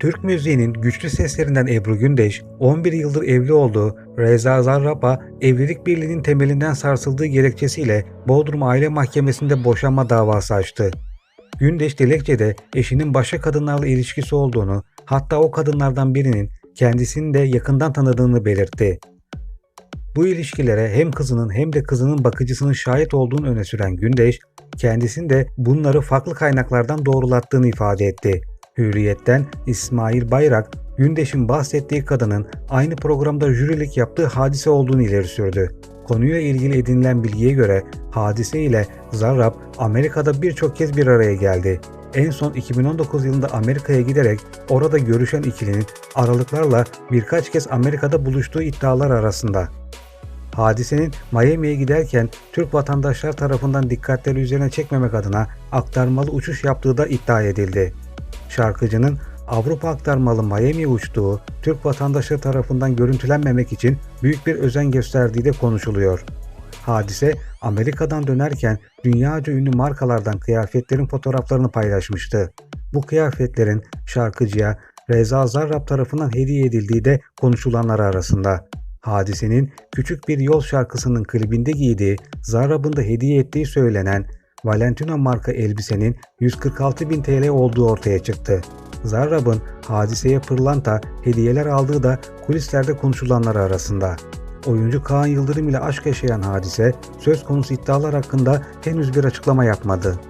Türk müziğinin güçlü seslerinden Ebru Gündeş, 11 yıldır evli olduğu Reza Zarrab'a evlilik birliğinin temelinden sarsıldığı gerekçesiyle Bodrum Aile Mahkemesi'nde boşanma davası açtı. Gündeş dilekçede eşinin başka kadınlarla ilişkisi olduğunu, hatta o kadınlardan birinin kendisini de yakından tanıdığını belirtti. Bu ilişkilere hem kızının hem de kızının bakıcısının şahit olduğunu öne süren Gündeş, kendisinin de bunları farklı kaynaklardan doğrulattığını ifade etti. Hürriyet'ten İsmail Bayrak, Gündeş'in bahsettiği kadının aynı programda jürilik yaptığı hadise olduğunu ileri sürdü. Konuyla ilgili edinilen bilgiye göre hadise ile Zarrab Amerika'da birçok kez bir araya geldi. En son 2019 yılında Amerika'ya giderek orada görüşen ikilinin aralıklarla birkaç kez Amerika'da buluştuğu iddialar arasında. Hadisenin Miami'ye giderken Türk vatandaşlar tarafından dikkatleri üzerine çekmemek adına aktarmalı uçuş yaptığı da iddia edildi. Şarkıcının Avrupa aktarmalı Miami'ye uçtuğu Türk vatandaşları tarafından görüntülenmemek için büyük bir özen gösterdiği de konuşuluyor. Hadise Amerika'dan dönerken dünyaca ünlü markalardan kıyafetlerin fotoğraflarını paylaşmıştı. Bu kıyafetlerin şarkıcıya Reza Zarrab tarafından hediye edildiği de konuşulanlar arasında. Hadisenin Küçük Bir Yol şarkısının klibinde giydiği, Zarrab'ın da hediye ettiği söylenen Valentino marka elbisenin 146 bin TL olduğu ortaya çıktı. Zarrab'ın hadiseye pırlanta, hediyeler aldığı da kulislerde konuşulanlar arasında. Oyuncu Kaan Yıldırım ile aşk yaşayan hadise söz konusu iddialar hakkında henüz bir açıklama yapmadı.